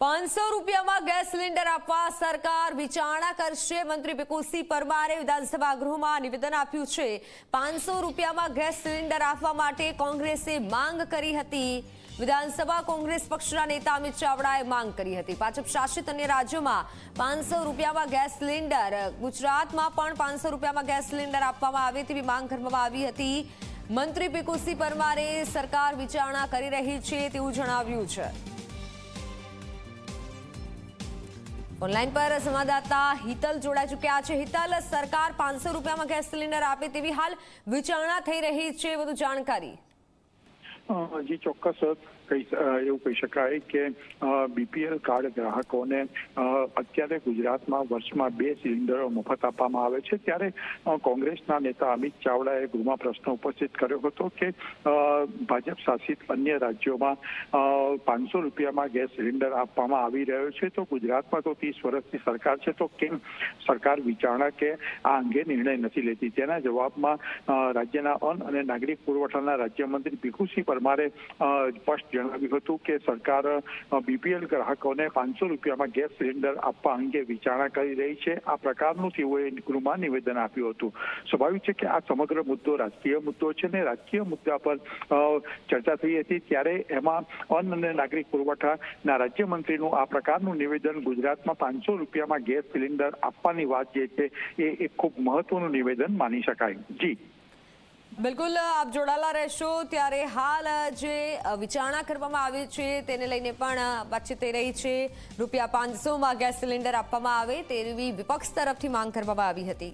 પાંચસો રૂપિયામાં gas cylinder આપવા સરકાર વિચારણા કરશે. મંત્રી પિકુસિંહ પરમારે વિધાનસભા ગૃહમાં નિવેદન આપ્યું છે. પાંચસો રૂપિયામાં ગેસ સિલિન્ડર આપવા માટે કોંગ્રેસે માંગ કરી હતી. વિધાનસભા કોંગ્રેસ પક્ષના નેતા અમિત ચાવડાએ માંગ કરી હતી. ભાજપ શાસિત અન્ય રાજ્યોમાં પાંચસો રૂપિયામાં ગેસ સિલિન્ડર, ગુજરાતમાં પણ પાંચસો રૂપિયામાં ગેસ સિલિન્ડર આપવામાં આવે તેવી માંગ કરવામાં આવી હતી. મંત્રી પિકુસિંહ પરમારે સરકાર વિચારણા કરી રહી છે તેવું જણાવ્યું છે. ઓનલાઈન પર સંવાદદાતા હિતલ જોડાઈ ચૂક્યા છે. હિતલ, સરકાર પાંચસો રૂપિયામાં ગેસ સિલિન્ડર આપે તેવી હાલ વિચારણા થઈ રહી છે. વધુ જાણકારી. અ, જી ચોક્કસ કહી એવું કહી શકાય કે બીપીએલ કાર્ડ ગ્રાહકોને અત્યારે ગુજરાતમાં વર્ષમાં બે સિલિન્ડરો મફત આપવામાં આવે છે. ત્યારે કોંગ્રેસના નેતા અમિત ચાવડાએ ગૃહમાં પ્રશ્ન ઉપસ્થિત કર્યો હતો કે ભાજપ શાસિત અન્ય રાજ્યોમાં પાંચસો રૂપિયામાં ગેસ સિલિન્ડર આપવામાં આવી રહ્યો છે. તો ગુજરાતમાં તો ત્રીસ વર્ષની સરકાર છે. તો કેમ સરકાર વિચારણા કે આ અંગે નિર્ણય નથી લેતી? તેના જવાબમાં રાજ્યના અન્ન અને નાગરિક પુરવઠાના રાજ્યમંત્રી ભીખુસિંહ પરમારે સ્પષ્ટ જણાવ્યું હતું કે સરકાર બીપીએલ ગ્રાહકોને પાંચસો રૂપિયામાં ગેસ સિલિન્ડર આપવા અંગે વિચારણા કરી રહી છે. આ પ્રકારનું તેઓએ ગૃહમાં નિવેદન આપ્યું હતું. સ્વાભાવિક છે કે આ સમગ્ર મુદ્દો રાજકીય મુદ્દો છે ને રાજકીય મુદ્દા પર ચર્ચા થઈ હતી ત્યારે એમાં અન્ન અને નાગરિક પુરવઠાના રાજ્યમંત્રીનું આ પ્રકારનું નિવેદન ગુજરાતમાં પાંચસો રૂપિયામાં ગેસ સિલિન્ડર આપવાની વાત જે છે એ એક ખૂબ મહત્વનું નિવેદન માની શકાય. જી. બિલકુલ, આપ જોડાયેલા રહેશો. ત્યારે હાલ જે વિચારણા કરવામાં આવી છે, તેને લઈને પણ વાતચીત થઈ રહી છે. રૂપિયા પાંચસોમાં ગેસ સિલિન્ડર આપવામાં આવે તેવી વિપક્ષ તરફથી માંગ કરવામાં આવી હતી.